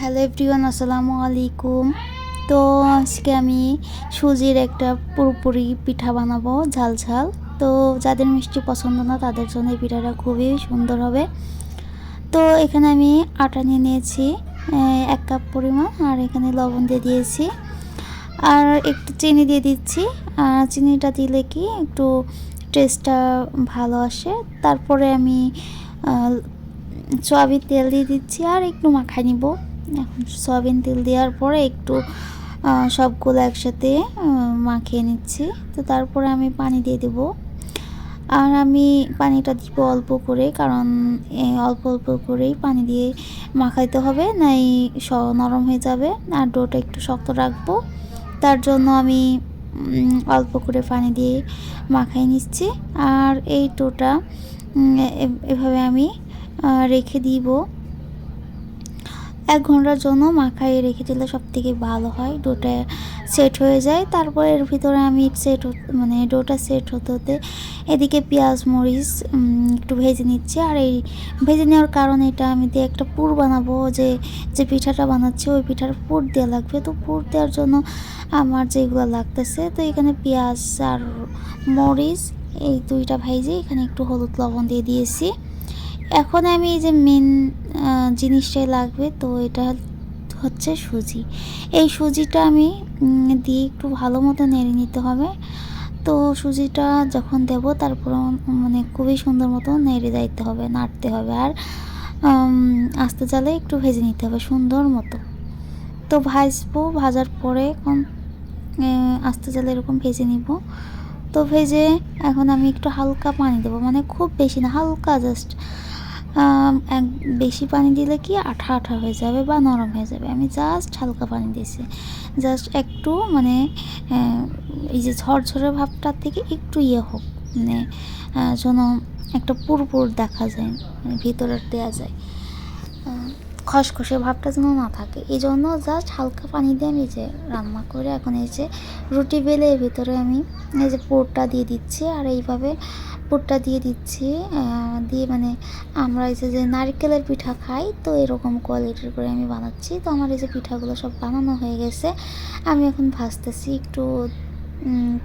Hello everyone আসসালামু আলাইকুম। তো আজকে আমি সুজির একটা পুরোপুরি পিঠা বানাবো ঝাল ঝাল তো যাদের মিষ্টি পছন্দ না, তাদের জন্য এই পিঠাটা খুবই সুন্দর হবে। তো এখানে আমি আটা নিয়ে নিয়েছি এক কাপ পরিমাণ, আর এখানে লবণ দিয়ে দিয়েছি। আর একটু চিনি দিয়ে দিচ্ছি। আর চিনিটা দিলে কি একটু টেস্টটা ভালো আসে। তারপরে আমি সয়াবিন তেল দিয়ে দিচ্ছি, আর একটু মাখাই নিব। এখন সয়াবিন তেল দেওয়ার পরে একটু সবগুলো একসাথে মাখিয়ে নিচ্ছি। তো তারপরে আমি পানি দিয়ে দেব। আর আমি পানিটা দিব অল্প করে, কারণ অল্প অল্প করেই পানি দিয়ে মাখাইতে হবে, নাই স- নরম হয়ে যাবে। আর ডোটা একটু শক্ত রাখব। তার জন্য আমি অল্প করে পানি দিয়ে মাখাই নিচ্ছি। আর এই ডোটা এভাবে আমি রেখে দিব। এক ঘণ্টার জন্য মাখায় রেখে দিলে সব থেকে ভালো হয়। ডোটা সেট হয়ে যায়। তারপরে এর ভিতরে আমি সেট মানে ডোটা সেট হতে হতে এদিকে পেঁয়াজ, মরিচ একটু ভেজে নিচ্ছি। আর এই ভেজে নেওয়ার কারণ এটা, আমি দিয়ে একটা পুর বানাবো যে যে পিঠাটা বানাচ্ছি, ওই পিঠার পুর দেওয়া লাগবে। তো পুর দেওয়ার জন্য আমার যেগুলো লাগতেছে, তো এখানে পেঁয়াজ আর মরিচ, এই দুইটা ভাইজে এখানে একটু হলুদ লবণ দিয়ে দিয়েছি। এখন আমি এই যে মেন জিনিসটাই লাগবে, তো এটা হচ্ছে সুজি। এই সুজিটা আমি দিয়ে একটু ভালো মতো নেড়ে নিতে হবে। তো সুজিটা যখন দেব, তারপর মানে খুবই সুন্দর মতো নেড়ে যাইতে হবে, নাড়তে হবে। আর আস্তে জালে একটু ভেজে নিতে হবে, সুন্দর মতো। তো ভাজবো, ভাজার পরে এখন আস্তে জালে এরকম ভেজে নিব। তো ভেজে এখন আমি একটু হালকা পানি দেবো মানে খুব বেশি না, হালকা জাস্ট এক বেশি পানি দিলে কি আঠা আঠা হয়ে যাবে বা নরম হয়ে যাবে। আমি জাস্ট হালকা পানি দিয়েছি। জাস্ট একটু মানে এই যে ঝরঝরে ভাবটার থেকে একটু ইয়ে হোক মানে যেন একটা পুরপুর দেখা যায় মানে ভিতরের দেওয়া যায়। খসখসে ভাবটা যেন না থাকে। এই জন্য জাস্ট হালকা পানি দিয়ে আমি যে রান্না করে এখন এই যে রুটি বেলে ভিতরে আমি এই যে পুরটা দিয়ে দিচ্ছি। আর এইভাবে পুরটা দিয়ে দিচ্ছি দিয়ে মানে আমরা এই যে নারকেলের পিঠা খাই, তো এরকম কোয়ালিটির করে আমি বানাচ্ছি। তো আমার এই যে পিঠাগুলো সব বানানো হয়ে গেছে। আমি এখন ভাজতেছি একটু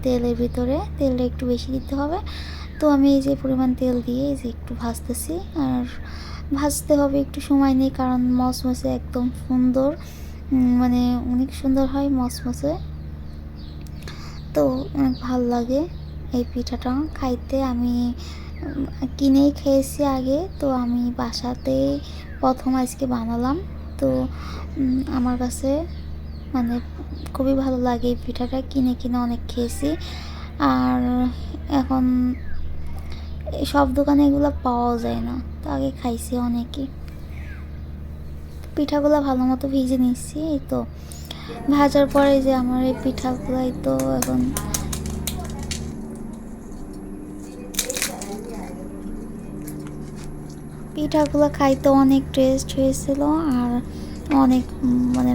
তেলের ভিতরে। তেলটা একটু বেশি দিতে হবে। তো আমি এই যে পরিমাণ তেল দিয়ে এই যে একটু ভাজতেছি। আর ভাজতে হবে একটু সময় নেই, কারণ মসমসে একদম সুন্দর মানে অনেক সুন্দর হয় মসমসে। তো অনেক ভালো লাগে। এই পিঠাটা খাইতে আমি কিনেই খেয়েছি আগে, তো আমি বাসাতে প্রথম আজকে বানালাম। তো আমার কাছে মানে খুবই ভালো লাগে এই পিঠাটা, কিনে কিনে অনেক খেয়েছি। আর এখন সব দোকানে এগুলো পাওয়া যায় না, তো আগে খাইছি অনেকই পিঠাগুলো ভালো মতো ভিজে নিচ্ছি এই তো। ভাজার পরে যে আমার এই পিঠাগুলো এই তো এখন পিঠাগুলো খাইতে অনেক টেস্ট হয়েছিল আর অনেক মানে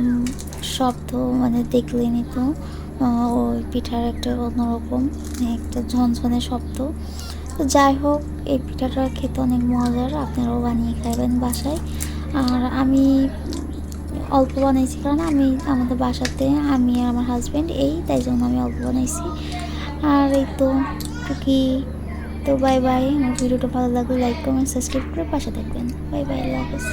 শব্দ মানে দেখলে নিত। ওই পিঠার একটা অন্যরকম মানে একটা ঝনঝনে শব্দ। তো যাই হোক, এই পিঠাটা খেতে অনেক মজার, আপনারাও বানিয়ে খাবেন বাসায়। আর আমি অল্প বানাইছি কারণ আমি আমাদের বাসাতে আমি আর আমার হাজব্যান্ড এই, তাই জন্য আমি অল্প বানাইছি। আর এই তো, কি তো বাই বাই। আমার ভিডিওটা ভালো লাগলে লাইক কমেন্ট সাবস্ক্রাইব করে পাশে থাকবেন। বাই বাই, আল্লাহ হাফেজ।